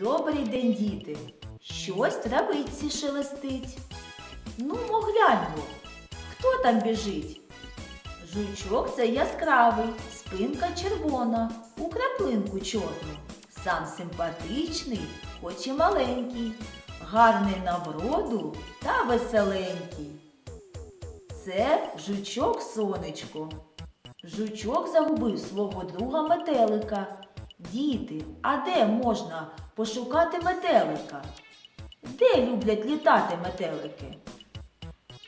Добрий день, діти! Щось травиці шелестить. Ну, могляньмо, хто там біжить? Жучок це яскравий, спинка червона, у краплинку чорну. Сам симпатичний, хоч і маленький, гарний на вроду та веселенький. Це жучок сонечко. Жучок загубив свого друга метелика. Діти, а де можна пошукати метелика? Де люблять літати метелики?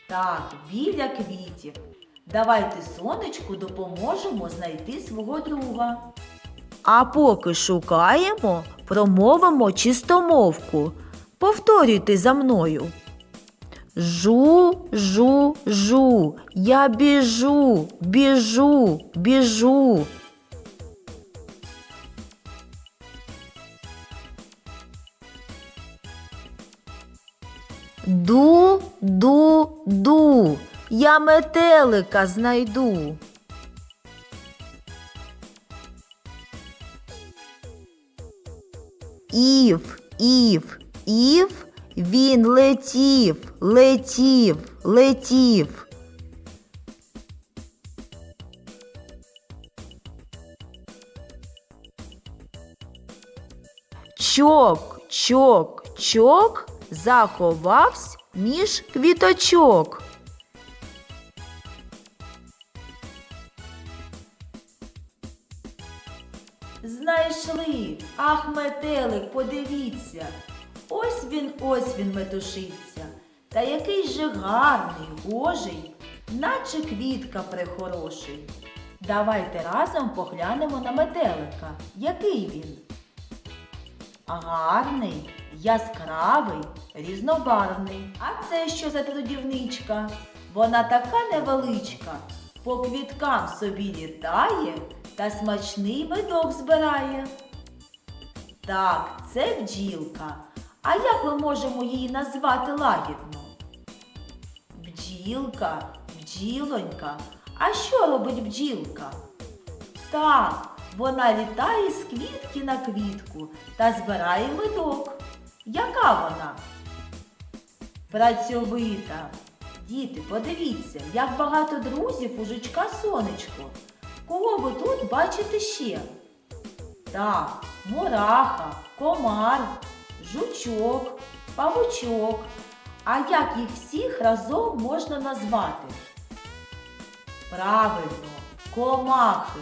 Так, біля квітів. Давайте сонечку допоможемо знайти свого друга. А поки шукаємо, промовимо чистомовку. Повторюйте за мною. Жу, жу, жу, я біжу, біжу, біжу. Ду, ду, ду, я метелика знайду. Ів, ів, ів, він летів, летів, летів. Чок, чок, чок заховавсь між квіточок. Знайшли, ах, метелик, подивіться. Ось він, ось він метушиться. Та який же гарний, гожий, наче квітка прихороший. Давайте разом поглянемо на метелика. Який він? Гарний, яскравий, різнобарвний. А це що за трудівничка? Вона така невеличка, по квіткам собі літає та смачний медок збирає. Так, це бджілка. А як ми можемо її назвати лагідно? Бджілка, бджілонька. А що робить бджілка? Так, вона літає з квітки на квітку та збирає медок. Яка вона? Працьовита. Діти, подивіться, як багато друзів у жучка сонечко. Кого ви тут бачите ще? Так, мураха, комар, жучок, павучок. А як їх всіх разом можна назвати? Правильно, комахи.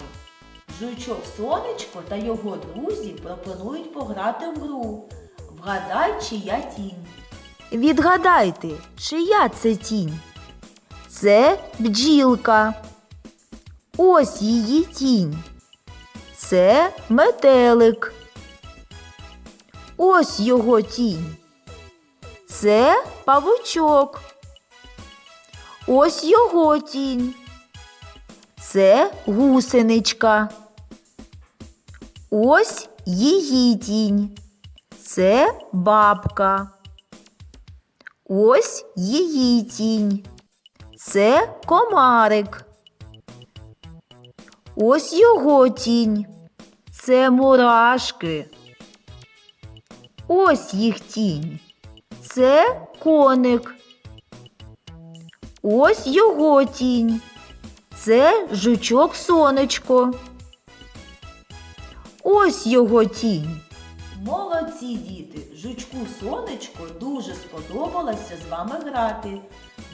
Жучок сонечко та його друзі пропонують пограти в гру. Вгадай, чия тінь. Відгадайте, чия це тінь? Це бджілка. Ось її тінь. Це метелик. Ось його тінь. Це павучок. Ось його тінь. Це гусеничка. Ось її тінь. Це бабка. Ось її тінь. Це комарик. Ось його тінь. Це мурашки. Ось їх тінь. Це коник. Ось його тінь. Це жучок сонечко. Ось його тінь. Молодці діти! Жучку сонечко дуже сподобалося з вами грати.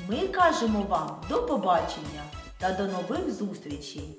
Ми кажемо вам до побачення та до нових зустрічей!